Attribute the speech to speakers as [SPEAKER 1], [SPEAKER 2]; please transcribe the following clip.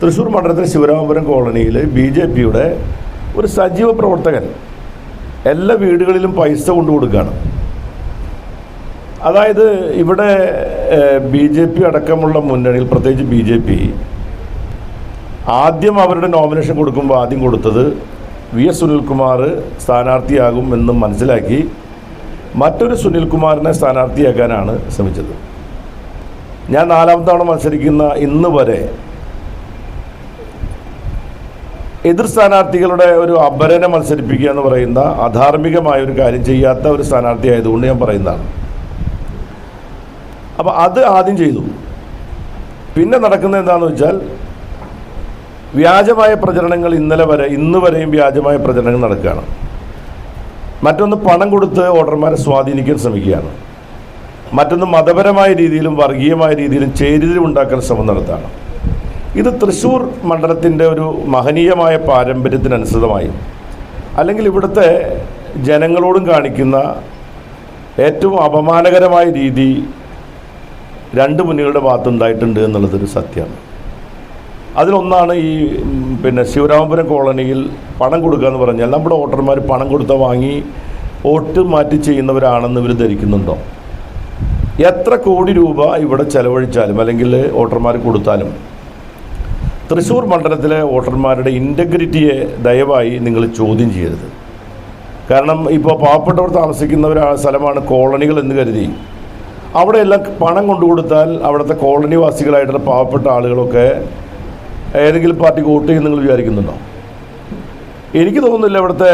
[SPEAKER 1] തൃശ്ശൂർ മണ്ഡലത്തിലെ ശിവരാമപുരം കോളനിയിൽ B J പിയുടെ ഒരു സജീവ പ്രവർത്തകൻ എല്ലാ വീടുകളിലും പൈസ കൊണ്ടു കൊടുക്കുകയാണ് അതായത് ഇവിടെ ബി ജെ പി അടക്കമുള്ള മുന്നണിയിൽ പ്രത്യേകിച്ച് ബി ജെ പി ആദ്യം അവരുടെ നോമിനേഷൻ കൊടുക്കുമ്പോൾ ആദ്യം കൊടുത്തത് വി എസ് സുനിൽകുമാർ സ്ഥാനാർത്ഥിയാകും എന്ന് മനസ്സിലാക്കി മറ്റൊരു സുനിൽകുമാറിനെ സ്ഥാനാർത്ഥിയാക്കാനാണ് ശ്രമിച്ചത്. ഞാൻ നാലാം തവണ മത്സരിക്കുന്ന ഇന്ന് വരെ എതിർ സ്ഥാനാർത്ഥികളുടെ ഒരു അപരനെ മത്സരിപ്പിക്കുക എന്ന് പറയുന്ന അധാർമികമായ ഒരു കാര്യം ചെയ്യാത്ത ഒരു സ്ഥാനാർത്ഥി ആയതുകൊണ്ട് ഞാൻ പറയുന്നതാണ്. അപ്പോൾ അത് ആദ്യം ചെയ്തു. പിന്നെ നടക്കുന്നത് എന്താണെന്ന് വെച്ചാൽ വ്യാജമായ പ്രചരണങ്ങൾ ഇന്നലെ വരെ ഇന്ന് വരെയും വ്യാജമായ പ്രചരണങ്ങൾ നടക്കുകയാണ്. മറ്റൊന്ന് പണം കൊടുത്ത് വോട്ടർമാരെ സ്വാധീനിക്കാൻ ശ്രമിക്കുകയാണ്. മറ്റൊന്ന് മതപരമായ രീതിയിലും വർഗീയമായ രീതിയിലും ചേരിതിരി ചേരിതിരിവുണ്ടാക്കാൻ ശ്രമം നടത്താണ് ഇത് തൃശ്ശൂർ മണ്ഡലത്തിന്റെ ഒരു മഹനീയമായ പാരമ്പര്യത്തിനനുസൃതമായി. അല്ലെങ്കിൽ ഇവിടുത്തെ ജനങ്ങളോടും കാണിക്കുന്ന ഏറ്റവും അപമാനകരമായ രീതി രണ്ട് മുന്നികളുടെ ഭാഗത്തുണ്ടായിട്ടുണ്ട് എന്നുള്ളതൊരു സത്യമാണ്. അതിലൊന്നാണ് ഈ പിന്നെ ശിവരാമപുരം കോളനിയിൽ പണം കൊടുക്കുക എന്ന് പറഞ്ഞാൽ നമ്മുടെ വോട്ടർമാർ പണം കൊടുത്ത വാങ്ങി വോട്ട് മാറ്റി ചെയ്യുന്നവരാണെന്ന് ഇവർ ധരിക്കുന്നുണ്ടോ? എത്ര കോടി രൂപ ഇവിടെ ചെലവഴിച്ചാലും അല്ലെങ്കിൽ വോട്ടർമാർ കൊടുത്താലും തൃശ്ശൂർ മണ്ഡലത്തിലെ വോട്ടർമാരുടെ ഇന്റഗ്രിറ്റിയെ ദയവായി നിങ്ങൾ ചോദ്യം ചെയ്യരുത്. കാരണം ഇപ്പോൾ പാവപ്പെട്ടവർ താമസിക്കുന്ന ഒരു സ്ഥലമാണ് കോളനികൾ എന്ന് കരുതി. അവിടെയെല്ലാം പണം കൊണ്ടു കൊടുത്താൽ അവിടുത്തെ കോളനിവാസികളായിട്ടുള്ള പാവപ്പെട്ട ആളുകളൊക്കെ ഏതെങ്കിലും പാർട്ടിക്ക് വോട്ട് ചെയ്യുന്നു നിങ്ങൾ വിചാരിക്കുന്നുണ്ടോ? എനിക്ക് തോന്നുന്നില്ല ഇവിടുത്തെ